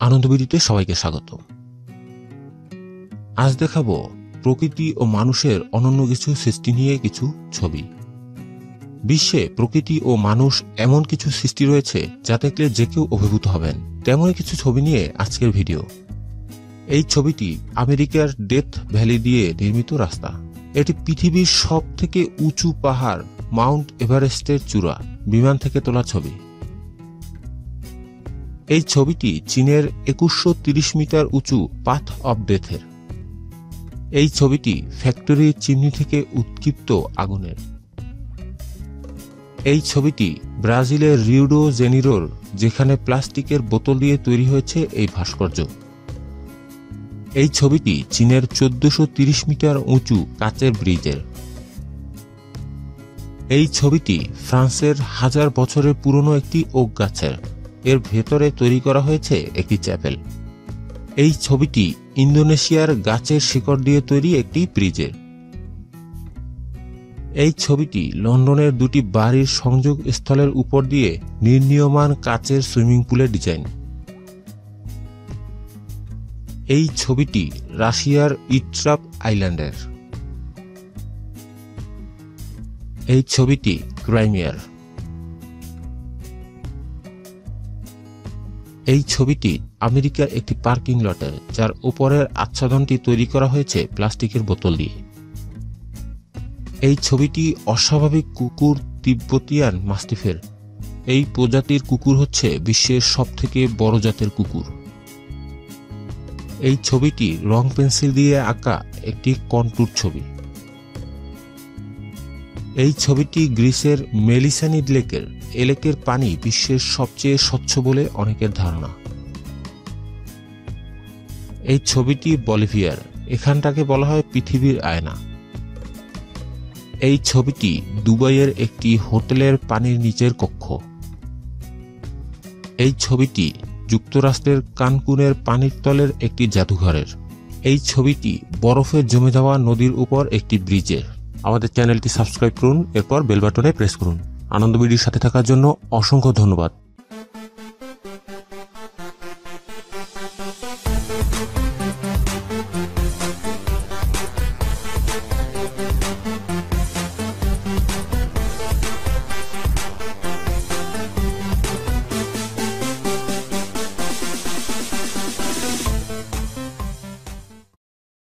আনন্দবিডিতে সবাইকে স্বাগত। আজ দেখাবো প্রকৃতি ও মানুষের অনন্য কিছু সৃষ্টি নিয়ে কিছু ছবি। বিশ্বে প্রকৃতি ও মানুষ এমন কিছু সৃষ্টি রয়েছে যা দেখলে যে কেউ অভিভূত হবেন। তেমনই কিছু ছবি নিয়ে আজকের ভিডিও। এই ছবিটি আমেরিকার ডেথ ভ্যালি দিয়ে নির্মিত রাস্তা। এটি পৃথিবীর সব থেকে উঁচু পাহাড় মাউন্ট এভারেস্টের চূড়া বিমান থেকে তোলা ছবি। এই ছবিটি চীনের একুশশো তিরিশ মিটার উঁচু পাথ অব ডেথের। এই ছবিটি ফ্যাক্টরির চিমনি থেকে উৎক্ষিপ্ত আগুনের। এই ছবিটি ব্রাজিলের রিউডো জেনিরোর, যেখানে প্লাস্টিকের বোতল দিয়ে তৈরি হয়েছে এই ভাস্কর্য। এই ছবিটি চীনের চোদ্দশো তিরিশ মিটার উঁচু কাচের ব্রিজের। এই ছবিটি ফ্রান্সের হাজার বছরের পুরনো একটি ওক গাছের। এর ভেতরে তৈরি করা হয়েছে একটি চ্যাপেল। এই ছবিটি ইন্দোনেশিয়ার গাছের শিকড় দিয়ে তৈরি একটি ব্রিজের এই ছবিটি লন্ডনের দুটি বাড়ির সংযোগ স্থলের উপর দিয়ে নির্ণীয়মান কাচের সুইমিং পুলের ডিজাইন। এই ছবিটি রাশিয়ার ইট্রাপ আইল্যান্ডের। এই ছবিটি ক্রাইমিয়ার। এই ছবিটি আমেরিকার একটি পার্কিং লটের যার উপরের আচ্ছাদনটি তৈরি করা হয়েছে প্লাস্টিকের বোতল দিয়ে। এই ছবিটি অস্বাভাবিক কুকুর তিব্বতিয়ান মাস্টিফের। এই প্রজাতির কুকুর হচ্ছে বিশ্বের সবথেকে বড় জাতের কুকুর। এই ছবিটি রং পেন্সিল দিয়ে আঁকা একটি কন্টুর ছবি। এই ছবিটি গ্রিসের মেলিসানিড লেকের এ লেকের পানি বিশ্বের সবচেয়ে স্বচ্ছ বলে অনেকের ধারণা। এই ছবিটি বলিভিয়ার, এখানটাকে বলা হয় পৃথিবীর আয়না। এই ছবিটি দুবাইয়ের একটি হোটেলের পানির নিচের কক্ষ। এই ছবিটি যুক্তরাষ্ট্রের কানকুনের পানির তলের একটি জাদুঘরের। এই ছবিটি বরফে জমে যাওয়া নদীর উপর একটি ব্রিজের। আমাদের চ্যানেলটি সাবস্ক্রাইব করুন, এরপর বেল বাটনে প্রেস করুন। আনন্দ ভিডিওর সাথে থাকার জন্য অসংখ্য ধন্যবাদ।